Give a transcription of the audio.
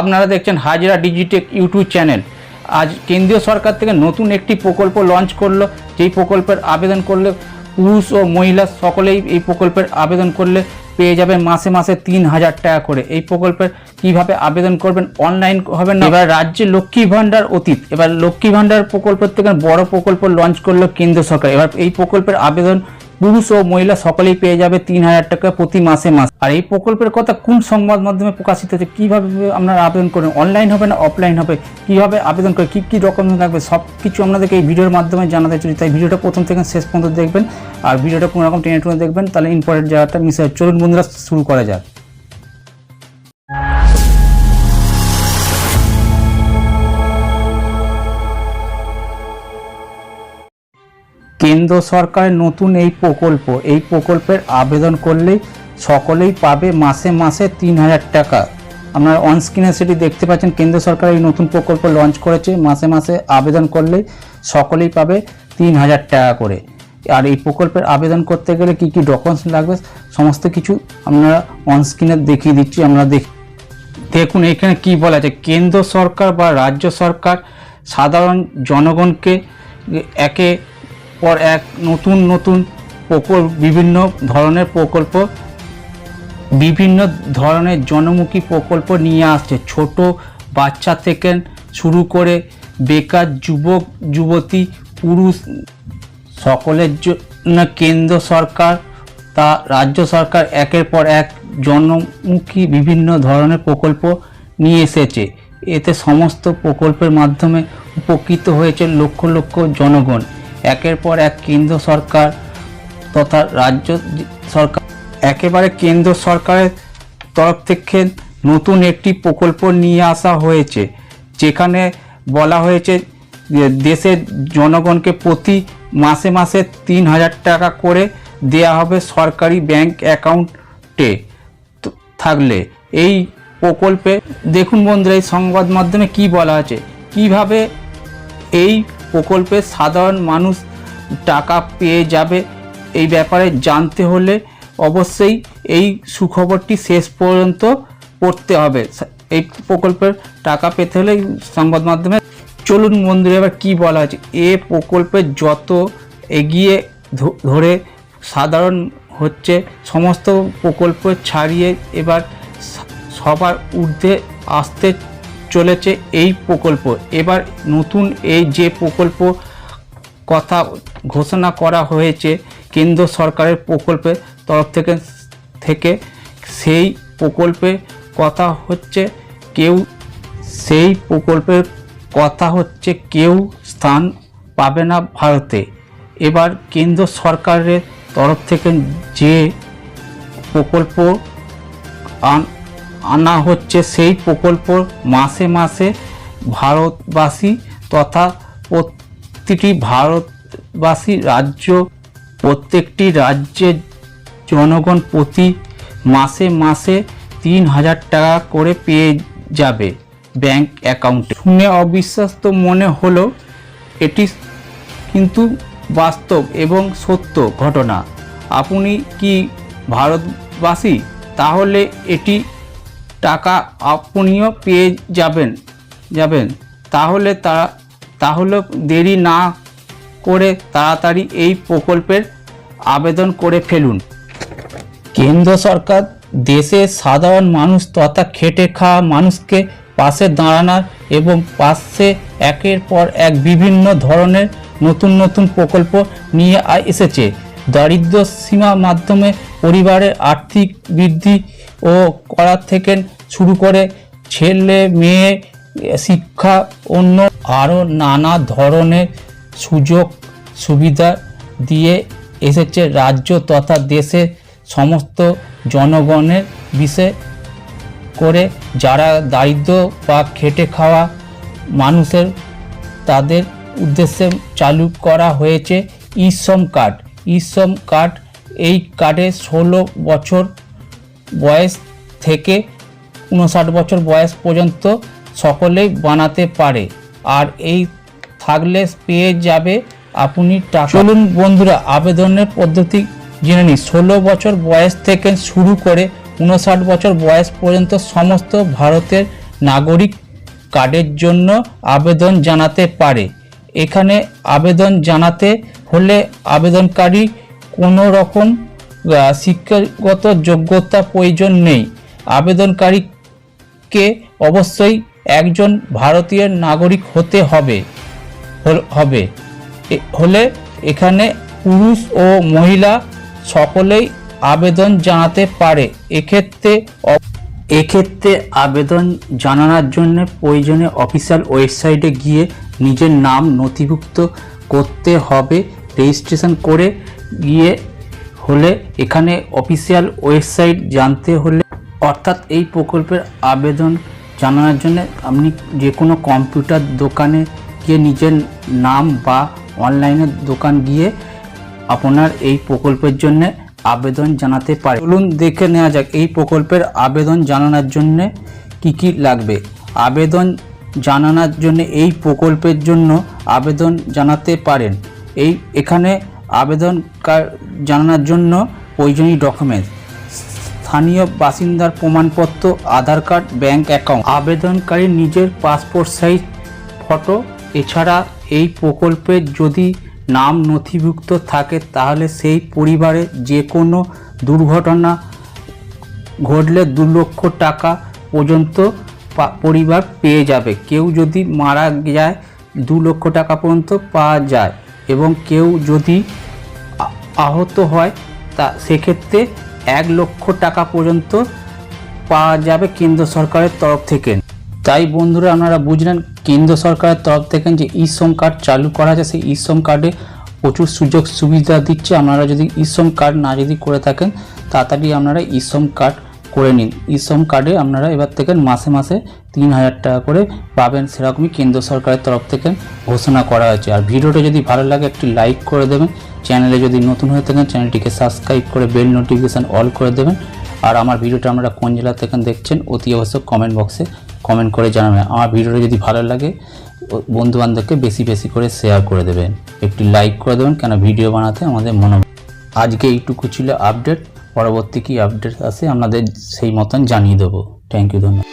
আপনারা দেখছেন Hazra Digitech YouTube channel. আজ কেন্দ্রীয় সরকার থেকে নতুন একটি প্রকল্প লঞ্চ করল। যেই প্রকল্পের আবেদন করলে পুরুষ ও মহিলা সকলেই এই প্রকল্পের আবেদন করলে পেয়ে যাবেন মাসে মাসে তিন হাজার টাকা করে। এই প্রকল্পের কীভাবে আবেদন করবেন অনলাইন হবে না? এবার রাজ্যে লক্ষ্মী ভাণ্ডার অতীত। এবার লক্ষ্মী ভাণ্ডার প্রকল্পের থেকে বড় প্রকল্প লঞ্চ করল কেন্দ্র সরকার। এবার এই প্রকল্পের আবেদন পুরুষ ও মহিলা সকলেই পেয়ে যাবে তিন হাজার টাকা প্রতি মাসে মাস। আর এই প্রকল্পের কথা কোন সংবাদ মাধ্যমে প্রকাশিত হচ্ছে কীভাবে আপনারা আবেদন করবেন? অনলাইন হবে না অফলাইন হবে? কীভাবে আবেদন করে কী কী ডকুমেন্ট লাগবে? সব কিছু আপনাদেরকে এই ভিডিওর মাধ্যমে জানাতে চাই তাই ভিডিওটা প্রথম থেকে শেষ পর্যন্ত দেখবেন। আর ভিডিওটা কোনো রকম টেনে টুনে দেখবেন। তাহলে ইম্পর্টেন্ট জায়গাটা মিস হয় চলুন বন্ধুরা শুরু করা যাক। কেন্দ্র সরকারের নতুন এই প্রকল্প, এই প্রকল্পের আবেদন করলেই সকলেই পাবে মাসে মাসে তিন হাজার টাকা। আপনারা অন স্ক্রিনে সেটি দেখতে পাচ্ছেন, কেন্দ্র সরকার এই নতুন প্রকল্প লঞ্চ করেছে, মাসে মাসে আবেদন করলেই সকলেই পাবে তিন হাজার টাকা করে। আর এই প্রকল্পের আবেদন করতে গেলে কি কি ডকুমেন্টস লাগবে, সমস্ত কিছু আপনারা অন স্ক্রিনে দেখিয়ে দিচ্ছি, আমরা দেখ, দেখুন এখানে কি বলা আছে, কেন্দ্র সরকার বা রাজ্য সরকার সাধারণ জনগণকে একে পর এক নতুন নতুন প্রকল্প, বিভিন্ন ধরনের প্রকল্প, বিভিন্ন ধরনের জনমুখী প্রকল্প নিয়ে আসছে। ছোট বাচ্চা থেকে শুরু করে বেকার যুবক, যুবতী, পুরুষ, সকলের জন্য কেন্দ্র সরকার, তা রাজ্য সরকার একের পর এক জনমুখী বিভিন্ন ধরনের প্রকল্প নিয়ে এসেছে। এতে সমস্ত প্রকল্পের মাধ্যমে উপকৃত হয়েছে লক্ষ লক্ষ জনগণ। একের পর এক কেন্দ্র সরকার তথা রাজ্য সরকার। একেবারে কেন্দ্র সরকারের তরফ থেকে নতুন একটি প্রকল্প নিয়ে আসা হয়েছে, যেখানে বলা হয়েছে দেশের জনগণকে প্রতি মাসে মাসে তিন হাজার টাকা করে দেয়া হবে সরকারি ব্যাংক অ্যাকাউন্টে থাকলে। এই প্রকল্পে দেখুন বন্ধুরা, এই সংবাদ মাধ্যমে কি বলা আছে কীভাবে এই প্রকল্পে সাধারণ মানুষ টাকা পেয়ে যাবে। এই ব্যাপারে জানতে হলে অবশ্যই এই সুখবরটি শেষ পর্যন্ত পড়তে হবে। এই প্রকল্পের টাকা পেতে হলে সংবাদ মাধ্যমে চলুন বন্ধুরা, এবার কী বলা আছে এ প্রকল্পে যত এগিয়ে ধরে সাধারণ হচ্ছে, সমস্ত প্রকল্প ছাড়িয়ে এবার সবার ঊর্ধ্বে আসতে চলেছে এই প্রকল্প। এবার নতুন এই যে প্রকল্প কথা ঘোষণা করা হয়েছে কেন্দ্র সরকারের প্রকল্পের তরফ থেকে থেকে সেই প্রকল্পে কথা হচ্ছে কেউ, সেই প্রকল্পের কথা হচ্ছে কেউ স্থান পাবে না ভারতে। এবার কেন্দ্র সরকারের তরফ থেকে যে প্রকল্প আন- হচ্ছে সেই প্রকল্প মাসে মাসে ভারতবাসী তথা প্রতিটি ভারতবাসী রাজ্য, প্রত্যেকটি রাজ্যের জনগণ প্রতি মাসে মাসে তিন হাজার টাকা করে পেয়ে যাবে ব্যাংক অ্যাকাউন্টে। শুনে অবিশ্বাস্ত মনে হলো, এটি কিন্তু বাস্তব এবং সত্য ঘটনা। আপনি কি ভারতবাসী? তাহলে এটি টাকা আপনিও পেয়ে যাবেন যাবেন। তাহলে তা, তাহলে দেরি না করে তাড়াতাড়ি এই প্রকল্পের আবেদন করে ফেলুন। কেন্দ্র সরকার দেশের সাধারণ মানুষ তথা খেটে খাওয়া মানুষকে পাশে দাঁড়ানোর এবং পাশে একের পর এক বিভিন্ন ধরনের নতুন নতুন প্রকল্প নিয়ে এসেছে। দারিদ্র সীমা মাধ্যমে পরিবারের আর্থিক বৃদ্ধি ও করার থেকে শুরু করে ছেলে, মেয়ে, শিক্ষা, অন্য আরও নানা ধরনের সুযোগ, সুবিধা দিয়ে এসেছে রাজ্য তথা দেশের সমস্ত জনগণের বিশেষ করে যারা দারিদ্র বা খেটে খাওয়া মানুষের তাদের উদ্দেশ্যে চালু করা হয়েছে ইশ্রম কার্ড। ইশ্রম কার্ড এই কার্ডে ষোলো বছর বয়স থেকে উনষাট বছর বয়স পর্যন্ত সকলেই বানাতে পারে। আর এই থাকলে পেয়ে যাবে আপনি চলুন বন্ধুরা, আবেদনের পদ্ধতি জেনে নিই। ষোলো বছর বয়স থেকে শুরু করে উনষাট বছর বয়স পর্যন্ত সমস্ত ভারতের নাগরিক কার্ডের জন্য আবেদন জানাতে পারে। এখানে আবেদন জানাতে হলে আবেদনকারী কোনো রকম শিক্ষাগত যোগ্যতা প্রয়োজন নেই। আবেদনকারীকে অবশ্যই একজন ভারতীয় নাগরিক হতে হবে। হবে। হলে এখানে পুরুষ ও মহিলা সকলেই আবেদন জানাতে পারে। এক্ষেত্রে এক্ষেত্রে আবেদন জানানোর জন্য প্রয়োজনে অফিসিয়াল ওয়েবসাইটে গিয়ে নিজের নাম নথিভুক্ত করতে হবে। রেজিস্ট্রেশন করে গিয়ে হলে এখানে অফিসিয়াল ওয়েবসাইট জানতে হলে অর্থাৎ এই প্রকল্পের আবেদন জানানোর জন্য আপনি যে কোনো কম্পিউটার দোকানে গিয়ে নিজের নাম বা অনলাইনের দোকান গিয়ে আপনার এই প্রকল্পের জন্য আবেদন জানাতে পারে। চলুন দেখে নেওয়া যাক এই প্রকল্পের আবেদন জানানোর জন্য কি কি লাগবে। আবেদন জানানোর জন্য এই প্রকল্পের জন্য আবেদন জানাতে পারেন। এই এখানে আবেদন জানানোর জন্য প্রয়োজনীয় ডকুমেন্টস স্থানীয় বাসিন্দার প্রমাণপত্র, আধার কার্ড, ব্যাংক অ্যাকাউন্ট। আবেদনকারী নিজের পাসপোর্ট সাইজ, ফটো। এছাড়া এই প্রকল্পে যদি নাম নথিভুক্ত থাকে, তাহলে সেই পরিবারে যে কোনো দুর্ঘটনা ঘটলে দু লক্ষ টাকা পর্যন্ত পরিবার পেয়ে যাবে। কেউ যদি মারা যায়, দু লক্ষ টাকা পর্যন্ত পাওয়া যায়। এবং কেউ যদি আহত হয়, তা সেক্ষেত্রে এক লক্ষ টাকা পর্যন্ত পাওয়া যাবে কেন্দ্র সরকারের তরফ থেকে। তাই বন্ধুরা, আপনারা বুঝলেন কেন্দ্র সরকারের তরফ থেকে যে ই শ্রম কার্ড চালু করা আছে, সেই ই শ্রম কার্ডে প্রচুর সুযোগ সুবিধা দিচ্ছে। আপনারা যদি ই শ্রম কার্ড না যদি করে থাকেন, তাড়াতাড়ি আপনারা ই শ্রম কার্ড করে নিন। ই শ্রম কার্ডে আপনারা এবার থেকে মাসে মাসে তিন হাজার টাকা করে পাবেন সেরকমই কেন্দ্র সরকারের তরফ থেকে ঘোষণা করা হয়েছে। আর ভিডিওটা যদি ভালো লাগে একটি লাইক করে দেবেন। চ্যানেলে যদি নতুন হয়ে থাকেন, চ্যানেলটিকে সাবস্ক্রাইব করে বেল নোটিফিকেশান অল করে দেবেন। আর আমার ভিডিওটা আপনারা কোন জেলা থেকে দেখছেন, অতি অবশ্যই কমেন্ট বক্সে কমেন্ট করে জানাবেন। আমার ভিডিওটা যদি ভালো লাগে বন্ধু বান্ধবকে বেশি বেশি করে শেয়ার করে দেবেন। একটি লাইক করে দেবেন কেন ভিডিও বানাতে আমাদের মনে আজকে এইটুকু ছিল আপডেট পরবর্তী কী আপডেট আছে আপনাদের সেই মতন জানিয়ে দেবো। থ্যাংক ইউ ধন্যবাদ।